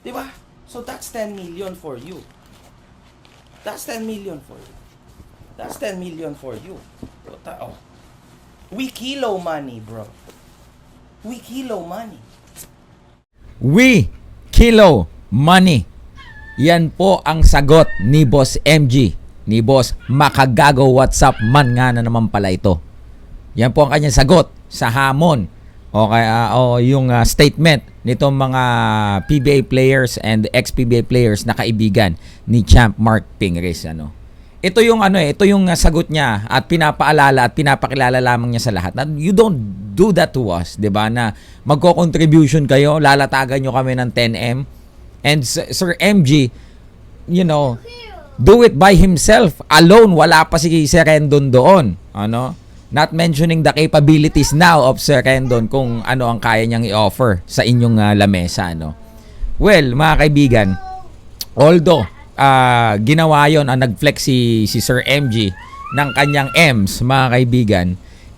Di ba? So that's 10 million for you. That's 10 million for you. That's 10 million for you. Puta, oh. We kilo money, bro. We kilo money. We kilo money. Yan po ang sagot ni Boss MG. Ni Boss Makagago WhatsApp man nga na naman pala ito. Yan po ang kanyang sagot sa hamon o kaya o yung ah, statement nitong mga PBA players and ex-PBA players na kaibigan ni Champ Mark Pingris ano. Ito yung ano eh, ito yung ah, sagot niya at pinapaalala at pinapakilala lamang niya sa lahat. Na you don't do that to us, 'di ba? Na magko-contribution kayo, lalatagan niyo kami ng 10M. And S- Sir MG, you know, do it by himself. Alone, wala pa si Sir Rendon doon. Ano? Not mentioning the capabilities now of Sir Rendon kung ano ang kaya niyang i-offer sa inyong ah, lamesa. Ano? Well, mga kaibigan, although ah, ginawa yon ang nag-flex si, si Sir MG ng kanyang M's, mga kaibigan,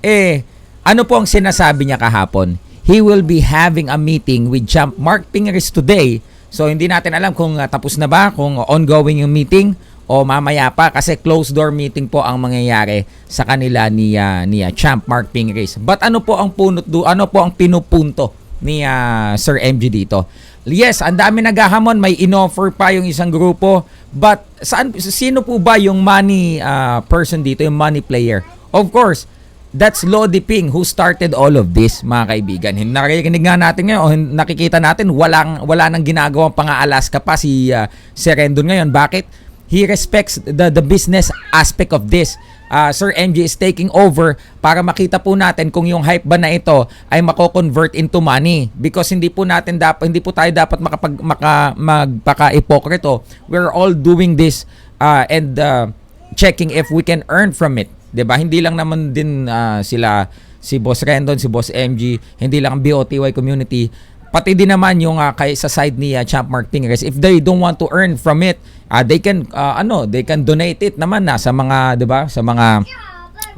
eh, ano po ang sinasabi niya kahapon? He will be having a meeting with Champ Mark Pingris today. So, hindi natin alam kung ah, tapos na ba, kung ongoing yung meeting o mamaya pa kasi closed door meeting po ang mangyayari sa kanila ni ah, ni ah, Champ Mark Pingris. But ano po ang punot do ano po ang pinupunto ni ah, Sir MG dito? Yes, ang dami naghahamon, may inoffer pa yung isang grupo. But saan sino po ba yung money ah, person dito, yung money player? Of course, That's Lodi Ping who started all of this, mga kaibigan. Narinig nga natin ngayon, nakikita natin, walang, wala nang ginagawang pang-Alaska pa si uh, Serendon ngayon. Bakit? He respects the, the business aspect of this. Uh, Sir MG is taking over para makita po natin kung yung hype ba na ito ay mako-convert into money because hindi po natin dapat hindi po tayo dapat makapag maka, magpaka-ipokrito. We're all doing this uh, and uh, checking if we can earn from it. 'Di ba? Hindi lang naman din ah, sila si Boss Rendon, si Boss MG, hindi lang ang BOTY community, pati din naman yung ah, kay sa side ni ah, Champ Mark Pingres. If they don't want to earn from it, ah, they can ah, ano, they can donate it naman na sa mga 'di ba? Sa mga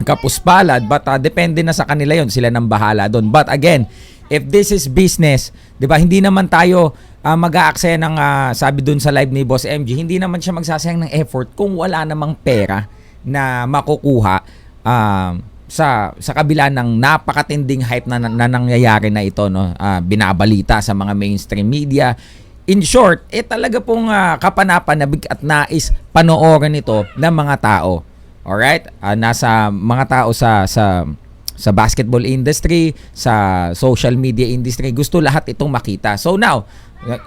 kapuspalad but ah, depende na sa kanila yon sila nang bahala doon but again if this is business 'di ba hindi naman tayo uh, mag-aaksaya ng ah, sabi doon sa live ni Boss MG hindi naman siya magsasayang ng effort kung wala namang pera na makukuha um, sa sa kabila ng napakatinding hype na, na, na nangyayari na ito no? Ah, binabalita sa mga mainstream media. In short eh talaga pong ah, kapanapan na big at nais panoorin ito ng mga tao. Alright? Ah, nasa mga tao sa sa sa basketball industry, sa social media industry, gusto lahat itong makita. So now,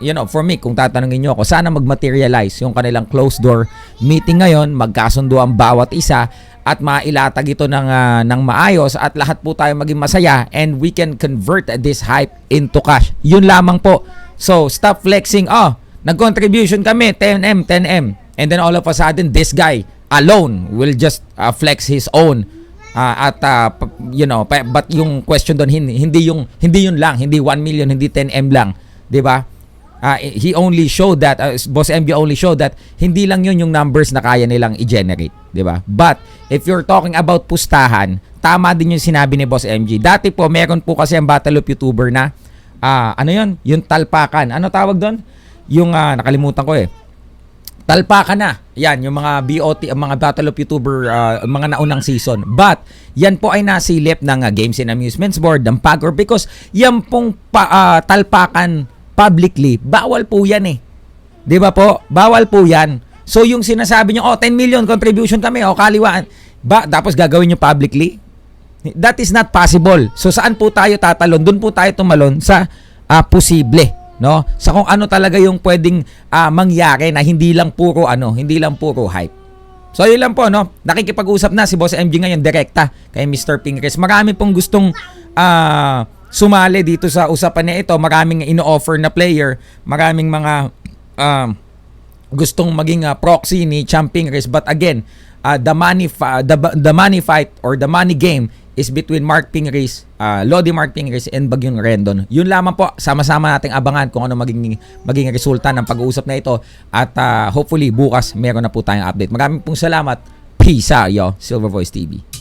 you know, for me, kung tatanungin niyo ako, sana mag-materialize yung kanilang closed door meeting ngayon, magkasundo ang bawat isa at mailatag ito ng ah, ng maayos at lahat po tayo maging masaya and we can convert this hype into cash. Yun lamang po. So, stop flexing. Oh, nag-contribution kami, 10M, 10M. And then all of a sudden, this guy alone will just uh, flex his own uh, at uh, you know pa- but yung question doon hindi, hindi yung hindi yun lang hindi 1 million hindi 10m lang 'di ba Uh, he only showed that uh, Boss MB only showed that hindi lang yun yung numbers na kaya nilang i-generate, 'di ba? But if you're talking about pustahan, tama din yung sinabi ni Boss MG. Dati po meron po kasi ang Battle of YouTuber na ah, ano yun? Yung talpakan. Ano tawag doon? Yung ah, nakalimutan ko eh talpa ka na. Yan, yung mga BOT, mga Battle of YouTuber, uh, mga naunang season. But, yan po ay nasilip ng uh, Games and Amusements Board, ng PAGOR, because yan pong pa, uh, talpakan publicly, bawal po yan eh. Ba po? Bawal po yan. So, yung sinasabi nyo, oh, 10 million contribution kami, oh, kaliwaan. Ba, tapos gagawin nyo publicly? That is not possible. So, saan po tayo tatalon? Doon po tayo tumalon sa ah, posible no? Sa kung ano talaga yung pwedeng ah, mangyari na hindi lang puro ano hindi lang puro hype. So yun lang po no? Nakikipag-usap na si Boss MG ngayon direkta kay Mr. Pingres marami pong gustong ah, sumali dito sa usapan na ito. Maraming ino-offer na player. Maraming mga um, gustong maging ah, proxy ni Champing Race but again uh, the money fa- the, the money fight or the money game is between Mark Pingris, uh, Lodi Mark Pingris and Bagyong Rendon. Yun lamang po, sama-sama nating abangan kung ano maging maging resulta ng pag-uusap na ito at ah, hopefully bukas meron na po tayong update. Maraming pong salamat. Peace out, yo. Silver Voice TV.